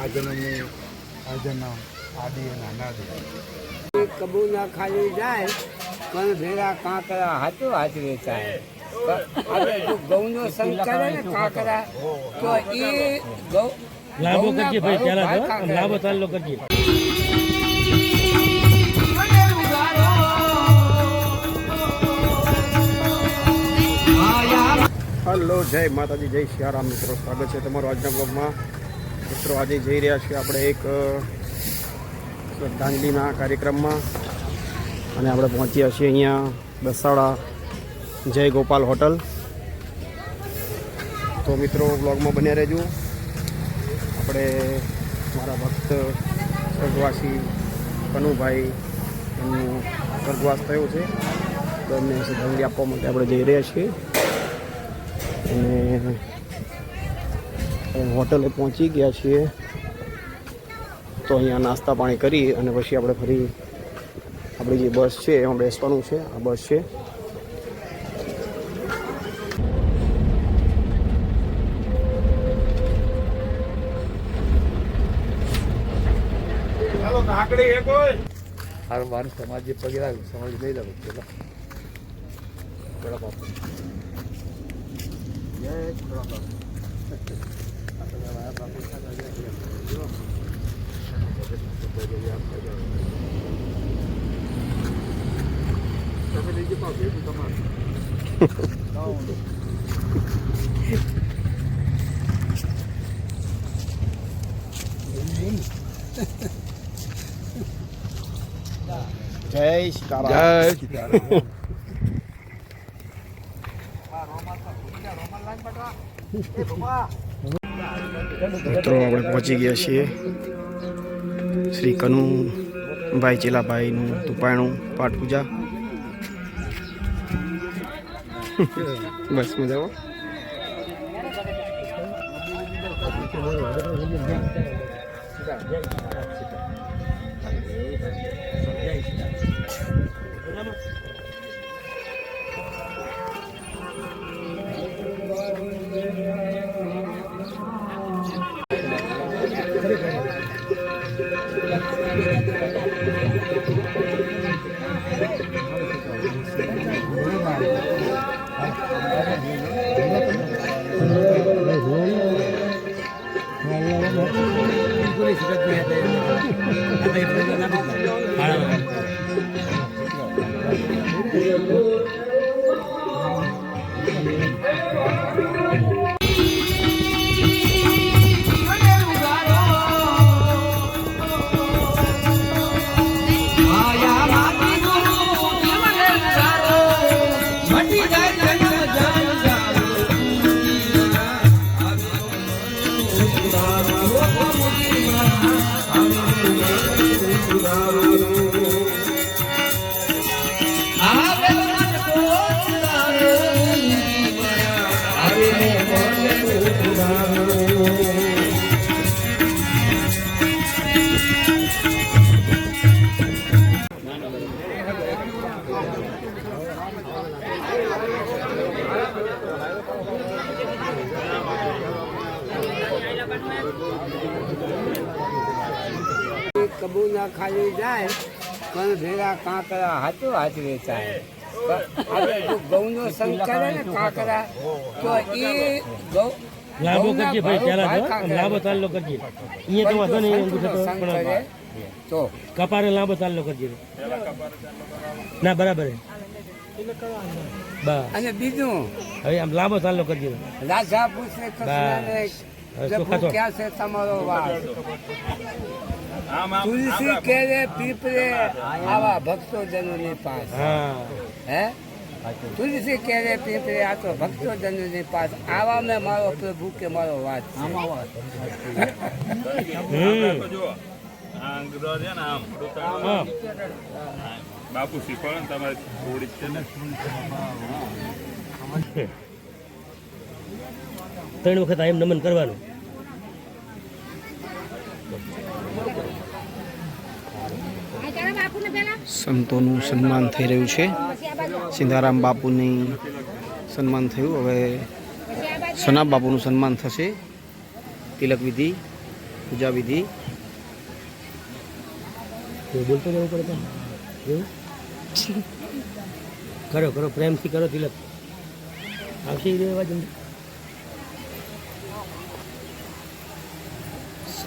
આ જન્મની આદિ અને કબૂ ના ખાલી જાય પણ ભેરા કાંકરા હાથો હાથ વેચાય હવે જો ઘઉંનો સંગ કરે ને કાંકરા તો એ ઘઉં લાભો કરજે ભાઈ પહેલા લાભો ચાલો કરજે. હલો જય માતાજી જય સિયારામ મિત્રો. સ્વાગત છે તમારું આજના બ્લોગમાં. મિત્રો, આજે જઈ રહ્યા છીએ આપણે એક શ્રદ્ધાંજલિના કાર્યક્રમમાં. અને આપણે પહોંચ્યા છીએ અહીંયા દસાડા જય ગોપાલ હોટલ. તો મિત્રો બ્લોગમાં બન્યા રહેજો. આપણે મારા ભક્ત સ્વર્ગવાસી કનુભાઈ એમનું સ્વર્ગવાસ થયો છે. તો એમને શ્રદ્ધાંજલિ આપવા માટે આપણે જઈ રહ્યા છીએ. અને હોટલે પહોંચી ગયા છીએ. તો અહીંયા નાસ્તા પાણી કરી અને પછી આપણે ફરી આપણી જે બસ છે એમાં બેસવાનું છે આ બસ છે. હારું મારું સમાજ જે પગે લાગ્યું સમાજ લઈ લાવું પેલા જય પેલા બાપુ આપણે મારા બાપુ સાથે જઈએ. તમે લઈ જાઓ ભેગું તમારું જય સીતારામ સીતારામ મિત્રો આપણે પહોંચી ગયા છીએ શ્રી કનુભાઈ ચેલાભાઈનું તુપાયણું પાઠ પૂજા. બસ મજામાં. કબૂલ ના ખાલી જાય પણ ભેગા કાંકરા હાથો હાથ વેચાય હવે ઘઉંનો સંગ કરે ને કાંકરા તો. એ ઘઉં લાભો કરજે ભાઈ ભાવ પહેલા તો કાંકરા. લાભો ચાલો કરજે. અહીંયા તો વાંધો નહીં અંગૂઠો તો કપારે લાંબો તાલ્લો કરજે. ના બરાબર અને બીજું? હવે આમ લાંબો ચાલો કરજે. રાજા પૂછે. ક્યાં છે તમારો વાસ? તુલસી કેરે પીપરે આવા ભક્તો જનોની પાસ. હા. હે? તુલસી કેરે પીપરે આ તો ભક્તો જનોની પાસ. આવા મેં મારો પ્રભુ કે મારો વાત બાપુ શીખવાડે ને તમારે થોડી છે ને ત્રણ વખત આ એમ નમન કરવાનું. સંતોનું સન્માન થઈ રહ્યું છે. સિંધારામ બાપુની સન્માન થયું. હવે સનાબ બાપુનું સન્માન થશે. તિલક વિધિ પૂજા વિધિ. તો બોલતો જવું પડે એવું? કરો કરો પ્રેમથી કરો તિલક. આવશે એ અવાજ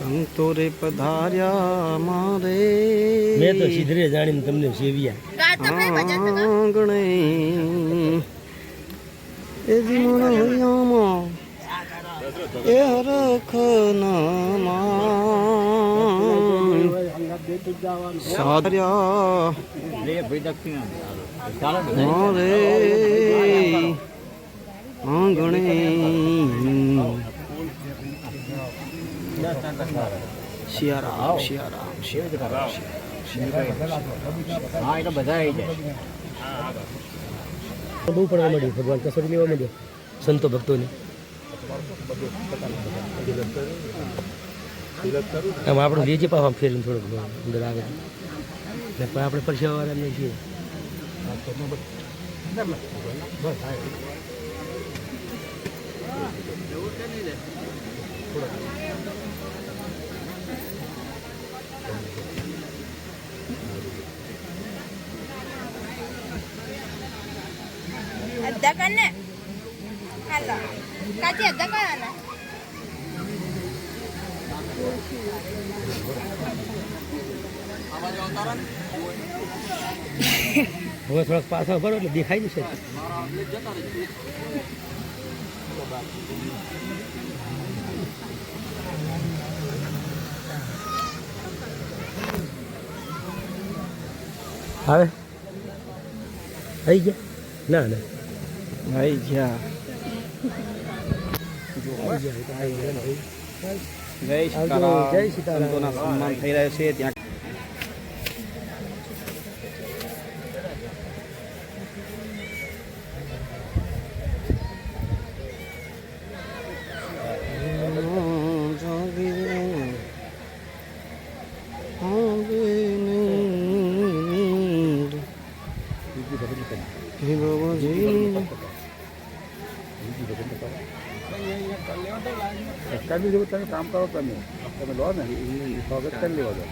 સંતો રે પધાર્યા મારે. મેં તો સીધરે જાણીને તમને સેવ્યા. આંગણે એ જીવન હૈયામાં એ હરખ સાધર્યા મારે. આંગણે શિયારામ શિયારામ શિયારામ બહુ પડવા મળ્યું ભગવાન કસોટી લેવા મળ્યો સંતો ભક્તોને આમ આપણે લેજે પાછું આમ ફેરીને થોડુંક અંદર આવે એટલે પણ આપણે પરસેવાવાળાને છીએ અડધા કર ને હાલો કાચી અડધા કરવાના હવે થોડાક પાછા ભરો એટલે દેખાય જશે આવે? આવી ગયા? ના ના. ભાઈ ગયા. જય સીતારામ જય સીતારામ. સન્માન થઈ રહ્યો છે. ત્યાં કરી દીધું તમે કામ કરો તમે તમે લો ને એ સ્વાગત કરી લેવા દો.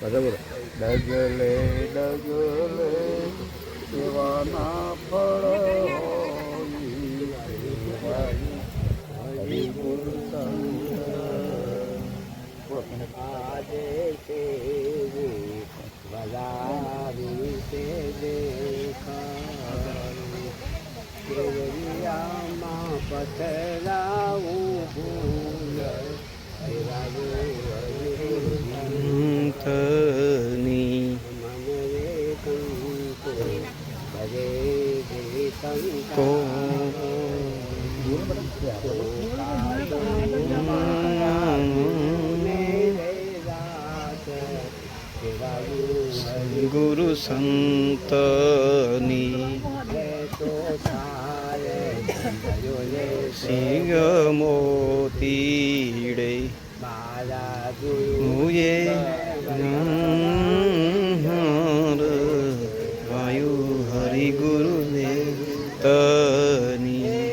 બરાબર. ડગલે ડગલે સેવાના ફળ આજે છે સિંહ મોતીડે મુએ વાયુ હરિ ગુરુ તની.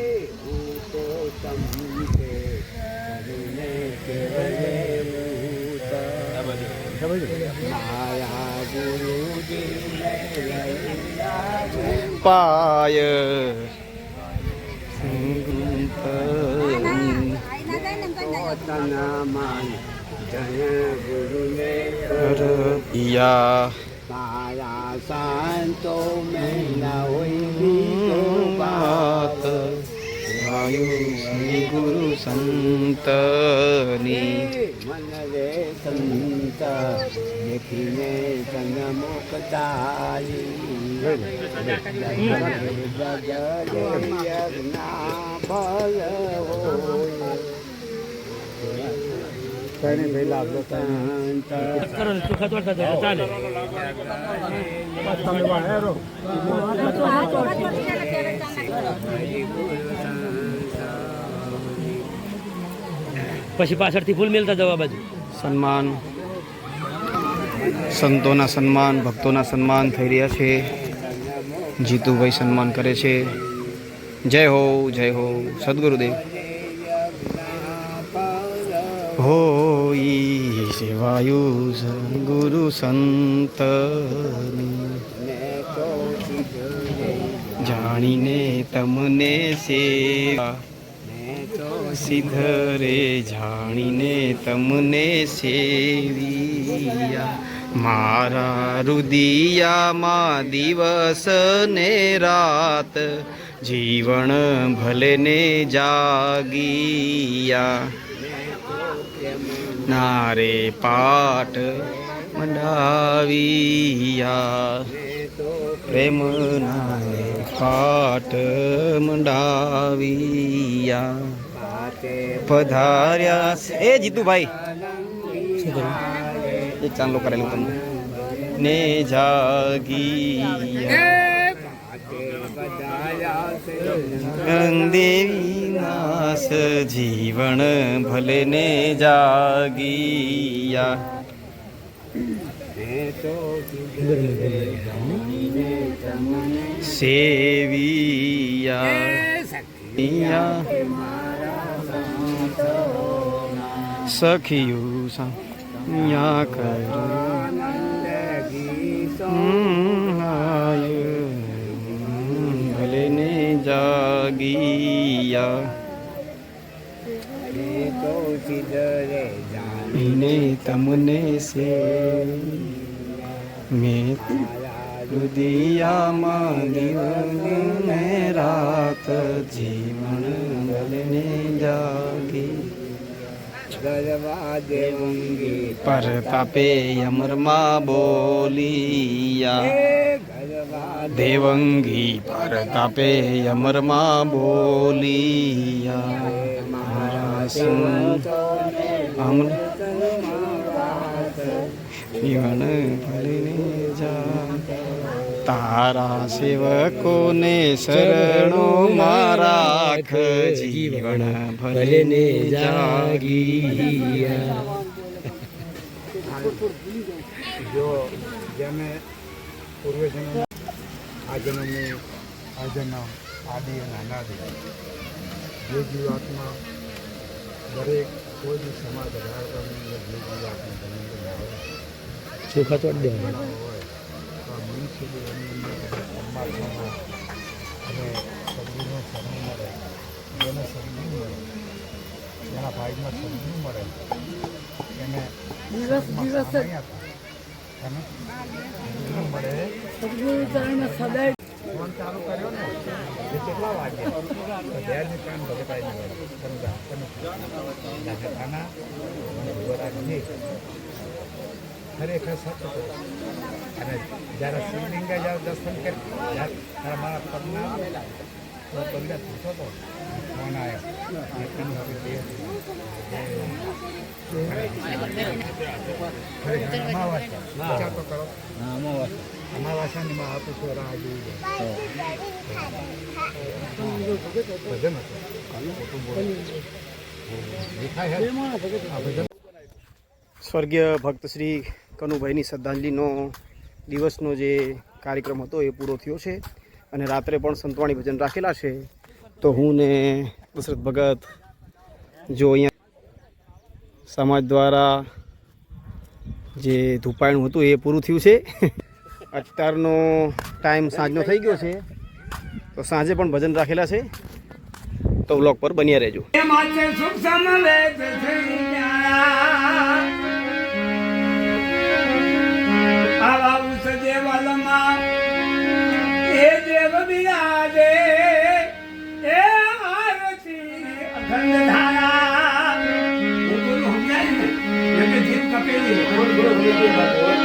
રપિયા મારા શાંતો મેલા હોય વાત ગુરુ સંતની મન રે સંત દેખીને તન મુકતારી પછી પાછળથી ફૂલ મેલતા જવા બાજુ? સન્માન. સંતોના સન્માન, ભક્તોના સન્માન થઈ રહ્યા છે. જીતુભાઈ સન્માન કરે છે. જય હો જય હો, સદગુરુદેવ. હો સેવાયુ ગુરુ સંત જાણીને તમને સેવા. સિદ્ધ રે જાણીને તમને સેવિયા. મારા રુદિયામાં દિવસ ને રાત જીવન ભલે ને જાગીયા. નારે પાઠ મંડાવિયા. પ્રેમ નારે પાઠ મંડાવિયા. પધાર્યા એ જીતુભાઈ. શું એક ચાંદલો કરેલું તમને. ને જાગી દેવી નાસ જીવન ભલે ને જાગિયા સેવિયા સખિયું સાયા કર ને જાગિયા. ને તમને સે મેં રુદિયામાં દિવસ ને રાત જીવન ભલે ને જાગી પરતાપે અમરમાં બોલિયા દેવંગી પરતાપે અમરમાં બોલિયા અમર જીવન જા તારા સેવકોને શરણો મારાખ જીવન ભલે ને જાગિયા. જો જેને પૂર્વ જન્મ આ જન્મની આ જન્મ આદિ અને અનાદિ. જે જીવાત્મા દરેક કોઈ બી સમાજ જે જીવાત્મા જન્મ આવે દેવાના. મનુષ્ય જીવનની અંદર પરમાત્માનો અને સદગુરુનો શરણ મળે જેને સદગુરુ મળે જેના ભાગમાં સદગુરુ મળે એને દિવસ દિવસ એને મળે ફોન ચાલુ કર્યો ને એ કેટલા તો ધ્યાનની કામ ભગતાઈ નહીં સમજા તમે ખાના ભગવરાજની ખરેખર સત્ય કહું. અને જ્યારે શિવલિંગે જ્યારે દર્શન કરી ત્યારે ત્યારે મારા પગના તો પગને પૂછો તો ફોન આવ્યો એ પણ હવે બે ખરેખર અમાવાસ્યા વિચાર તો કરો અમાવાસ્યાની માં આપું છું રાહ જોઈ જાય ભજન હતું ખોટું બોલું. દેખાય હે? આ ભજન સ્વર્ગીય ભક્ત શ્રી કનુભાઈની શ્રદ્ધાંજલિનો દિવસનો જે કાર્યક્રમ હતો એ પૂરો થયો છે અને રાત્રે પણ સંતવાણી ભજન રાખેલા છે. તો હું ને દશરથ ભગત જો અહીંયા સમાજ દ્વારા જે ધૂપાયણું હતું એ પૂરું થયું છે. અત્યારનો ટાઈમ સાંજનો થઈ ગયો છે. તો સાંજે પણ ભજન રાખેલા છે. તો બ્લોગ પર બન્યા રહેજો. દેવલમાં એ દેવ બિરાજે એ આરતી અખંડ ધારા કપેલી.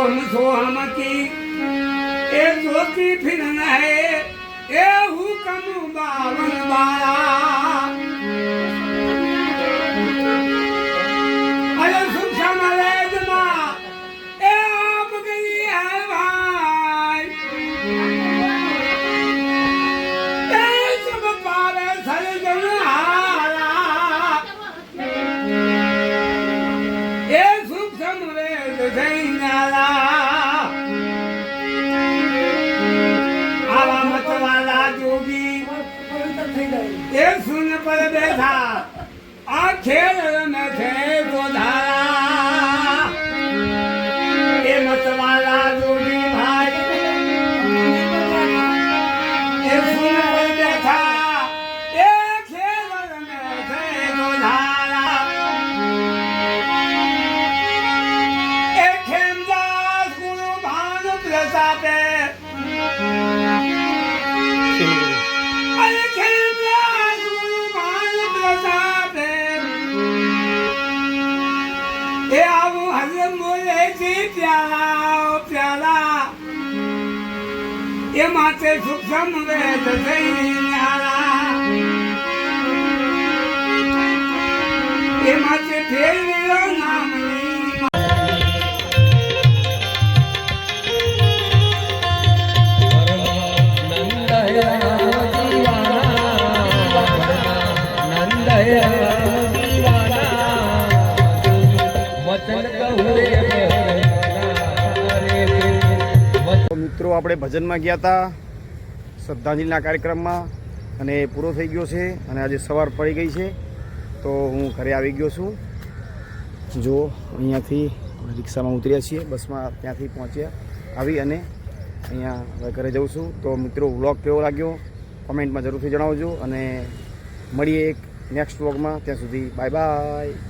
અરે ઓમ સોહમ કી એ જ્યોતિ ફિર નહે એ હુકમ બાવન એ સુન પર બેઠા. આ ખેલ રમે એ માતે સુખ સમવેદ થઈ એ માતે ફેરવેલો નામની મિત્રો આપણે ભજનમાં ગયા હતા. શ્રદ્ધાંજલિના કાર્યક્રમમાં અને એ પૂરો થઈ ગયો છે અને આજે સવાર પડી ગઈ છે, તો હું ઘરે આવી ગયો છું. જો, અહીંયાથી રિક્ષામાં ઉતર્યા છીએ, બસમાં ત્યાંથી પહોંચ્યા, આવી અને અહીંયા ઘરે જઉં છું. તો મિત્રો, વ્લોગ કેવો લાગ્યો? કોમેન્ટમાં જરૂરથી જણાવજો અને મળીએ એક નેક્સ્ટ વ્લોગમાં. ત્યાં સુધી બાય બાય.